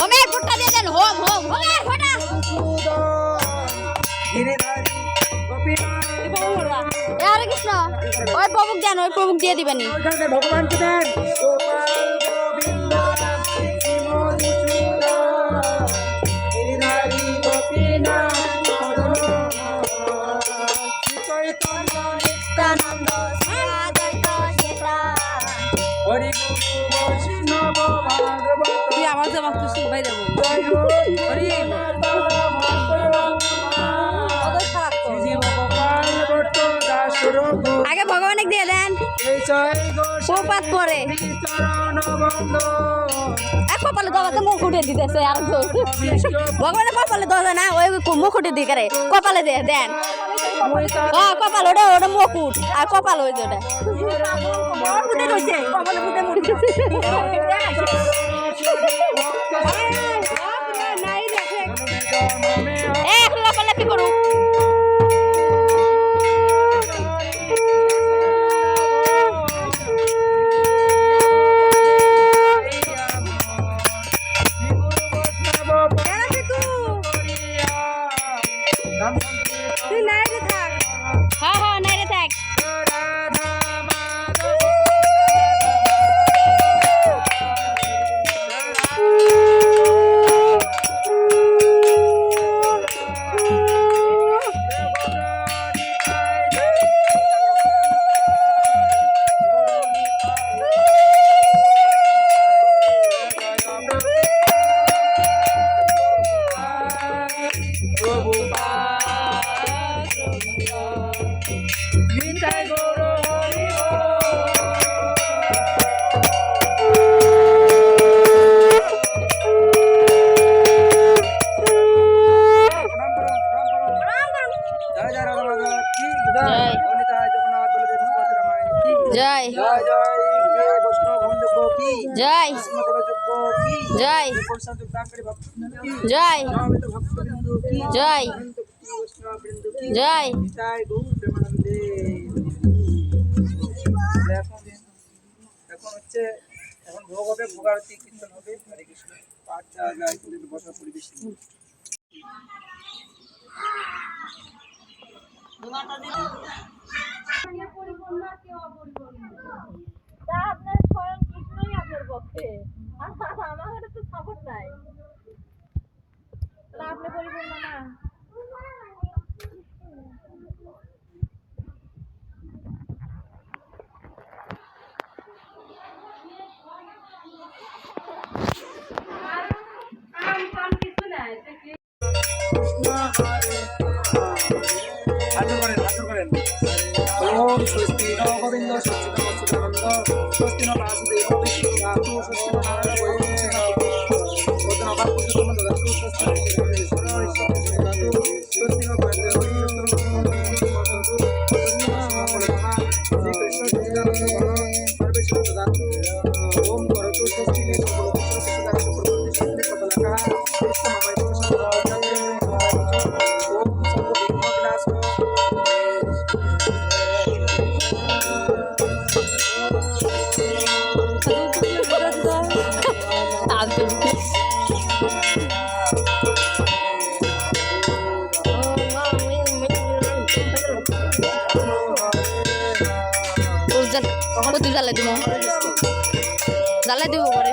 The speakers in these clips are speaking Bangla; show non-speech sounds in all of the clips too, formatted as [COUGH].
হোমের ফুটটা দিয়ে দেন হোম হোম হোমের ফোটা। গিরিধারী গোপীনাথ হরে কৃষ্ণ। ওই প্রভুক দেন ওই প্রভুক দিয়ে দিবেনি। ওইখানে ভগবানকে দেন। গোপাল গোবিন্দ শ্রী মধুসূদন গিরিধারী প্রপাত পরে এক কপালে দাবাতে মুখ উঠে দিতেছে আর ভগবানের কপালে দাও না ওই মুখ উঠে দিয়ে করে। কপালে দিয়ে দেন। ও কপাল ওটা ওটা মুকুট আর কপাল ওই যে ওটা। [LAUGHS] นี่ বৃন্দু কি জয়। নিতাই গৌর প্রেমানন্দে এখন হচ্ছে, এখন ভোগ হবে, ভোগারতি, কীর্তন হবে, হরে কৃষ্ণ। পাঠ যা যায় বসা পরিবেশ হাজর করেন হাজর করেন। ওম স্বস্তি ন গোবিন্দ স্বস্তি ন সচ্চিদানন্দ স্বস্তি ন বাসুদেব বিষ্ণু ধাতু, স্বস্তি ন নারায়ণ বৈষ্ণব ওদন অভাব পুজো সম্বন্ধ ধাতু স্বস্তি ন ঈশ্বর ঈশ্বর ধাতু, স্বস্তি ন পয়দেব শ্রীকৃষ্ণ ঘন সর্বেশ্বর ধাতু কত জ্বালাই দিব জ্বালাই দিব পরে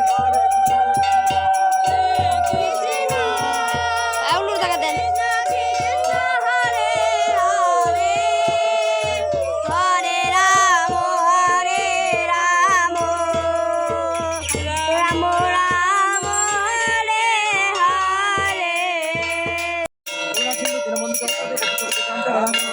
감사합니다.